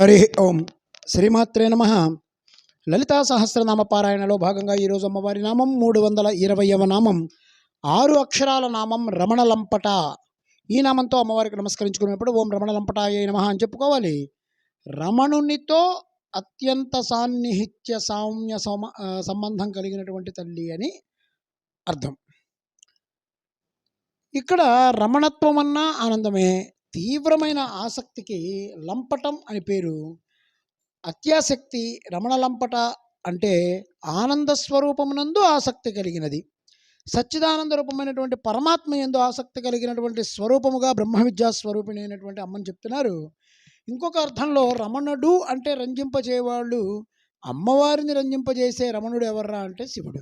హరి ఓం. శ్రీమాత్రే నమ. లలితా సహస్రనామ పారాయణలో భాగంగా ఈరోజు అమ్మవారి నామం మూడు వందల ఇరవైవ నామం. ఆరు అక్షరాల నామం రమణ లంపట. ఈ నామంతో అమ్మవారికి నమస్కరించుకునేప్పుడు ఓం రమణ అయ్యే నమ అని చెప్పుకోవాలి. రమణునితో అత్యంత సాన్నిహిత్య సామ్య సమ సంబంధం కలిగినటువంటి తల్లి అని అర్థం. ఇక్కడ రమణత్వం అన్నా ఆనందమే తీవ్రమైన ఆసక్తికి లంపటం అని పేరు. అత్యాసక్తి రమణ లంపట అంటే ఆనంద స్వరూపమునందు ఆసక్తి కలిగినది. సచ్చిదానంద రూపమైనటువంటి పరమాత్మ ఎందు ఆసక్తి కలిగినటువంటి స్వరూపముగా బ్రహ్మ విద్యా స్వరూపిణి అయినటువంటి అమ్మని చెప్తున్నారు. ఇంకొక అర్థంలో రమణుడు అంటే రంజింపజేవాళ్ళు అమ్మవారిని రంజింపజేసే రమణుడు ఎవర్రా అంటే శివుడు.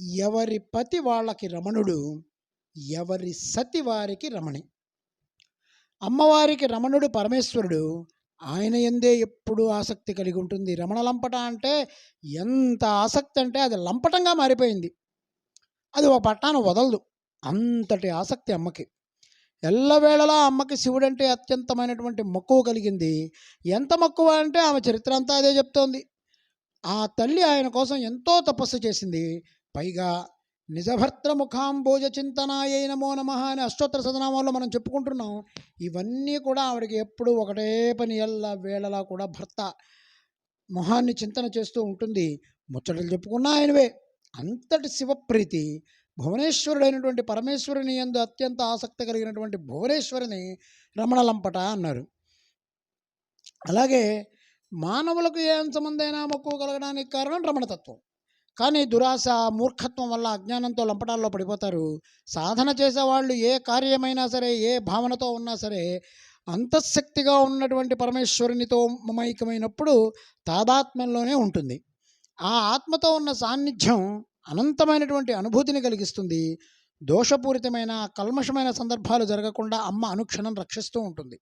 ఎవరి పతి వాళ్ళకి రమణుడు. ఎవరి సతి వారికి రమణి. అమ్మవారికి రమణుడు పరమేశ్వరుడు. ఆయన ఎందే ఎప్పుడూ ఆసక్తి కలిగి ఉంటుంది. రమణ లంపట అంటే ఎంత ఆసక్తి అంటే అది లంపటంగా మారిపోయింది. అది ఒక పట్టాను వదలదు. అంతటి ఆసక్తి అమ్మకి. ఎల్లవేళలా అమ్మకి శివుడంటే అత్యంతమైనటువంటి మక్కువ కలిగింది. ఎంత మక్కువ అంటే ఆమె చరిత్ర అంతా అదే చెప్తోంది. ఆ తల్లి ఆయన కోసం ఎంతో తపస్సు చేసింది. పైగా నిజభర్త ముఖాంబోజ చింతనాయ నమో నమ అని అష్టోత్తర సదనామాల్లో మనం చెప్పుకుంటున్నాం. ఇవన్నీ కూడా ఆవిడకి ఎప్పుడు ఒకటే పని ఎల్ల వేళలా కూడా భర్త మొహాన్ని చింతన చేస్తూ ఉంటుంది. ముచ్చటలు చెప్పుకున్నా ఆయనవే. అంతటి శివప్రీతి భువనేశ్వరుడైనటువంటి పరమేశ్వరుని ఎందు అత్యంత ఆసక్తి కలిగినటువంటి భువనేశ్వరిని రమణలంపట అన్నారు. అలాగే మానవులకు ఏ అంశమందైనా మక్కువ కలగడానికి కారణం రమణతత్వం. కానీ దురాశ మూర్ఖత్వం వల్ల అజ్ఞానంతో లంపటాల్లో పడిపోతారు. సాధన చేసేవాళ్ళు ఏ కార్యమైనా సరే ఏ భావనతో ఉన్నా సరే అంతఃశక్తిగా ఉన్నటువంటి పరమేశ్వరునితో మమైకమైనప్పుడు తాదాత్మ్యంలోనే ఉంటుంది. ఆ ఆత్మతో ఉన్న సాన్నిధ్యం అనంతమైనటువంటి అనుభూతిని కలిగిస్తుంది. దోషపూరితమైన కల్మషమైన సందర్భాలు జరగకుండా అమ్మ అనుక్షణం రక్షిస్తూ ఉంటుంది.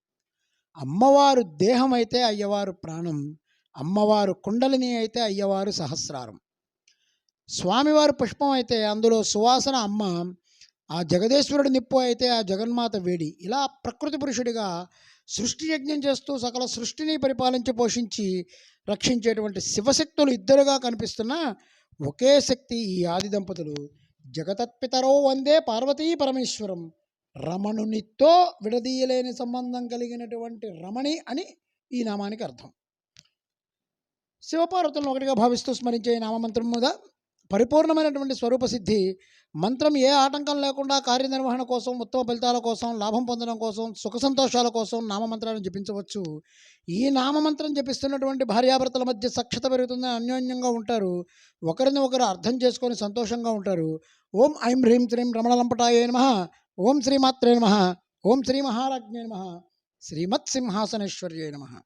అమ్మవారు దేహం అయితే అయ్యవారు ప్రాణం అమ్మవారు కుండలిని అయితే అయ్యవారు సహస్రారం. స్వామివారి పుష్పం అయితే అందులో సువాసన అమ్మ ఆ జగదేశ్వరుడు నిప్పు అయితే ఆ జగన్మాత వేడి. ఇలా ప్రకృతి పురుషుడిగా సృష్టి యజ్ఞం చేస్తూ సకల సృష్టిని పరిపాలించి పోషించి రక్షించేటువంటి శివశక్తులు ఇద్దరుగా కనిపిస్తున్న ఒకే శక్తి ఈ ఆది దంపతులు. జగతత్పితరో వందే పార్వతీ పరమేశ్వరం. రమణునితో విడదీయలేని సంబంధం కలిగినటువంటి రమణి అని ఈ నామానికి అర్థం. శివపార్వతులను ఒకటిగా భావిస్తూ స్మరించే నామమంత్రం మీద పరిపూర్ణమైనటువంటి స్వరూప సిద్ధి మంత్రం ఏ ఆటంకం లేకుండా కార్యనిర్వహణ కోసం ఉత్తమ ఫలితాల కోసం లాభం పొందడం కోసం సుఖ సంతోషాల కోసం నామమంత్రాన్ని జపించవచ్చు. ఈ నామమంత్రం జపిస్తున్నటువంటి భార్యాభర్తల మధ్య సఖ్యత పెరుగుతుందని అన్యోన్యంగా ఉంటారు. ఒకరిని ఒకరు అర్థం చేసుకొని సంతోషంగా ఉంటారు. ఓం ఐం హ్రీం శ్రీం రమణలంపటాయ నమ. ఓం శ్రీమాత్రే నమ. ఓం శ్రీ మహారాజ్ఞే నమ. శ్రీమత్ సింహాసనేశ్వర్యే నమ.